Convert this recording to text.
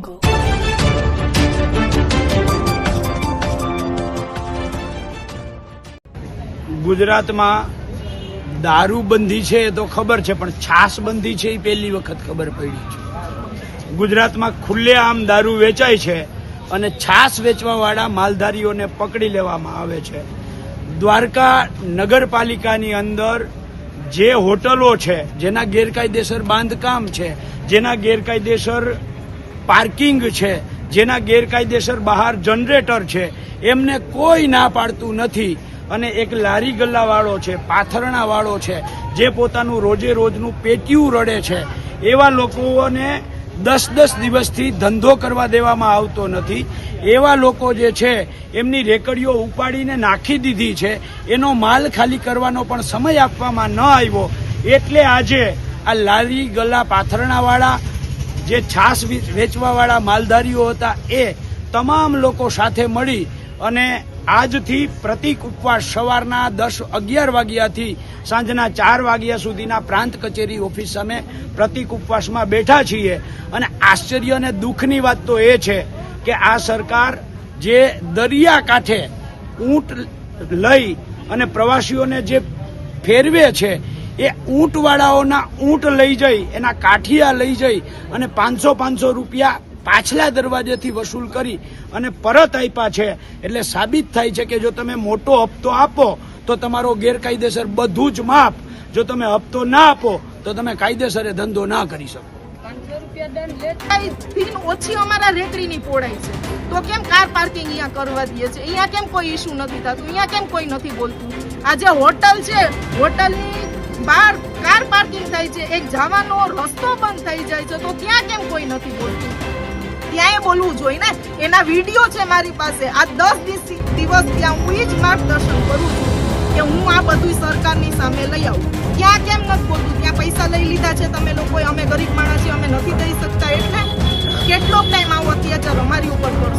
jungle. ગુજરાતમાં દારૂબંધી છે એ તો ખબર છે, પણ છાસબંધી છે એ પહેલી વખત ખબર પડી છે ગુજરાતમાં ખુલ્લેઆમ દારૂ વેચાય છે અને છાસ વેચવાવાળા માલધારીઓને પકડી લેવામાં આવે છે દ્વારકા નગરપાલિકાની અંદર જે હોટલો છે, જેના ગેરકાયદેસર બાંધકામ છે, જેના ગેરકાયદેસર પાર્કિંગ છે, જેના ગેરકાયદેસર બહાર જનરેટર છે, એમને કોઈ ના પાડતું નથી. અને એક લારી ગલ્લાવાળો છે, પાથરણાવાળો છે, જે પોતાનું રોજે રોજનું પેટીયું રડે છે. એવા લોકોને દસ દસ દિવસથી ધંધો કરવા દેવામાં આવતો નથી. એવા લોકો જે છે, એમની રેકડીઓ ઉપાડીને નાખી દીધી છે. એનો માલ ખાલી કરવાનો પણ સમય આપવામાં ન આવ્યો. એટલે આજે આ લારી ગલ્લા પાથરણાવાળા જે વી- વેચવાવાળા માલધારીઓ હતા એ તમામ લોકો સાથે મળી અને આજથી પ્રતિક ઉપવાસ સવારના દસ અગિયાર વાગ્યાથી સાંજના ચાર વાગ્યા સુધીના પ્રાંત કચેરી ઓફિસ સામે પ્રતિક ઉપવાસમાં બેઠા છીએ. અને આશ્ચર્ય અને દુઃખની વાત તો એ છે કે આ સરકાર જે દરિયા કાંઠે ઊંટ લઈ અને પ્રવાસીઓને જે ફેરવે છે એ ઊંટવાળાઓના ઊંટ લઈ જઈ, એના કાઠિયા લઈ જઈ અને પાંચસો પાંચસો રૂપિયા પાછલા દરવાજેથી વસૂલ કરી અને પરત આપ્યા છે. એટલે સાબિત થાય છે કે જો તમે મોટો હપ્તો આપો, તો તમારો ગેરકાયદેસર બધું જ માફ. જો તમે હપ્તો ના આપો, તો તમે કાયદેસરે ધંધો ના કરી શકો. ઓછી અમારા રેકડીની પોડાય છે. તો કેમ કાર પાર્કિંગ અહીંયા કરવા દઈએ છે અહીંયા કેમ કોઈ ઇશ્યુ નથી થતું? અહીંયા કેમ કોઈ નથી બોલતું? આજે હોટલ છે. હોટલની બાર કાર પાર્કિંગ થાય છે, એક જવાનો રસ્તો બંધ થઈ જાય છે, તો ત્યાં કેમ કોઈ નથી બોલતું? ત્યાંય બોલવું જોઈએ ને. એના વીડિયો છે મારી પાસે. આ દસ દિવસ દિવસ ત્યાં હું એ જ માર્ગદર્શન કરું છું કે હું આ બધું સરકારની સામે લઈ આવું. ક્યાં કેમ નથી બોલતું? ત્યાં પૈસા લઈ લીધા છે તમે લોકો અમે ગરીબ માણસ છીએ, અમે નથી દઈ શકતા. એટલે કેટલો ટાઈમ આવો અત્યાચાર અમારી ઉપર કરો